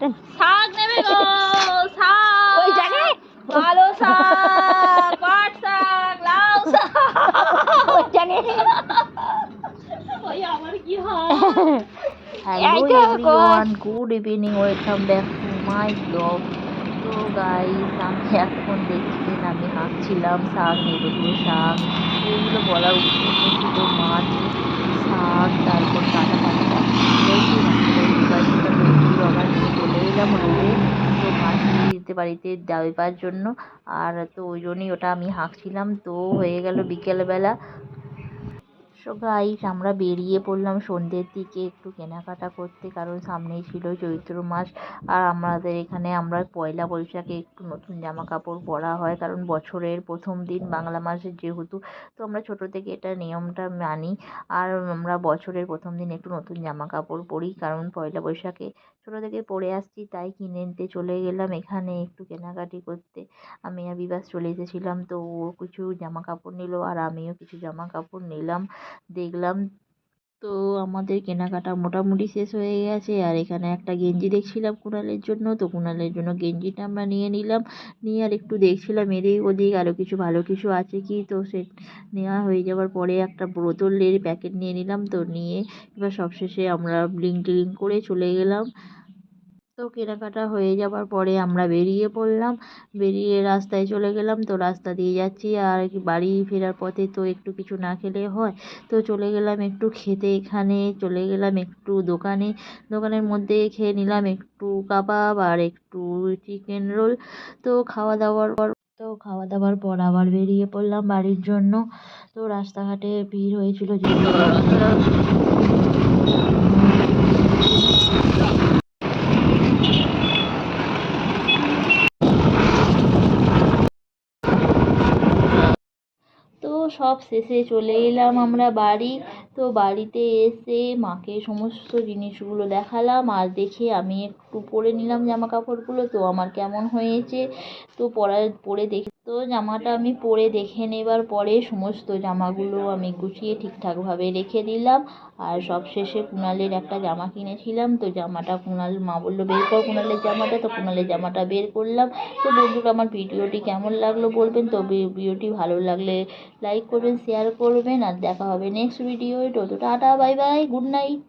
শাক নেবে গো শাক ওই জায়গায়? ভালো শাক পাট শাক লাউ শাক ওই জায়গায়? ওই আমার কি হয়? Hello everyone good evening welcome back to my blog তো গাইস আমি এখন দেখছিলেন আমি হাঁকছিলাম শাক নেবেগুলো শাক। এগুলো উদ্দেশ্য ছিল মাছ শাক তারপর কাটা কাটা আবার চলে এলাম তো মাছ নিয়ে যেতে বাড়িতে দেওয়ার জন্য। আর তো ওই জন্যই ওটা আমি হাঁকছিলাম। তো হয়ে গেল বিকেলবেলা। সো গাইস আমরা বেরিয়ে পড়লাম সন্ধ্যের দিকে একটু কেনাকাটা করতে, কারণ সামনেই ছিল চৈত্র মাস। আর আমাদের এখানে আমরা পয়লা বৈশাখে একটু নতুন জামা কাপড় পরা হয়, কারণ বছরের প্রথম দিন বাংলা মাসের যেহেতু। তো আমরা ছোটো থেকে এটা নিয়মটা মানি। আর আমরা বছরের প্রথম দিন একটু নতুন জামা কাপড় পরি, কারণ পয়লা বৈশাখে ছোটো থেকে পরে আসছি, তাই কিনে নিতে চলে গেলাম এখানে একটু কেনাকাটি করতে। আমি আর বিবাস চলে এসেছিলাম, তো ও কিছু জামা কাপড় নিল, আর আমিও কিছু জামা কাপড় নিলাম। দেখলাম তো আমাদের কেনাকাটা মোটামুটি শেষ হয়ে গেছে। আর এখানে একটা গেঞ্জি দেখছিলাম কুণালের জন্য। তো কুণালের জন্য গেঞ্জিটা আমরা নিয়ে নিলাম। নিয়ে আর একটু দেখছিলাম এদিক ওদিক আরও কিছু ভালো কিছু আছে কি? তো সে নেওয়া হয়ে যাওয়ার পরে একটা বোতলের প্যাকেট নিয়ে নিলাম। তো নিয়ে এবার সবশেষে আমরা ব্লিং টিলিং করে চলে গেলাম। তো কেনাকাটা হয়ে যাওয়ার পরে আমরা বেরিয়ে পড়লাম। বেরিয়ে রাস্তায় চলে গেলাম তো রাস্তা দিয়ে যাচ্ছি আর বাড়ি ফেরার পথে তো একটু কিছু না খেলে হয়। তো চলে গেলাম একটু খেতে এখানে, চলে গেলাম একটু দোকানে। দোকানের মধ্যে খেয়ে নিলাম একটু কাবাব আর একটু চিকেন রোল। তো খাওয়া দাওয়ার পর, তো খাওয়া দাওয়ার পর আবার বেরিয়ে পড়লাম বাড়ির জন্য। তো রাস্তাঘাটে ভিড় হয়েছিল যেহেতু তো সব শেষে চলে এলাম আমরা বাড়ি। তো বাড়িতে এসে মাকে সমস্ত জিনিসগুলো দেখালাম আর দেখে আমি একটু পরে নিলাম জামা কাপড়গুলো তো আমার কেমন হয়েছে? তো পরা, পরে দেখে, তো জামাটা আমি পরে দেখে নেবার পরে সমস্ত জামাগুলো আমি গুছিয়ে ঠিকঠাকভাবে রেখে দিলাম। আর সব শেষে কুণালের একটা জামা কিনেছিলাম। তো জামাটা কুণাল মা বলল, বের কর কুণালের জামাটা। তো কুণালের জামাটা বের করলাম। তো বন্ধুরা, আমার ভিডিওটি কেমন লাগল বলবেন? তো ভিডিওটি ভালো লাগলে লাইক করবেন শেয়ার করবেন, আর দেখা হবে নেক্সট ভিডিও টোটো টাটা বাই বাই গুড নাইট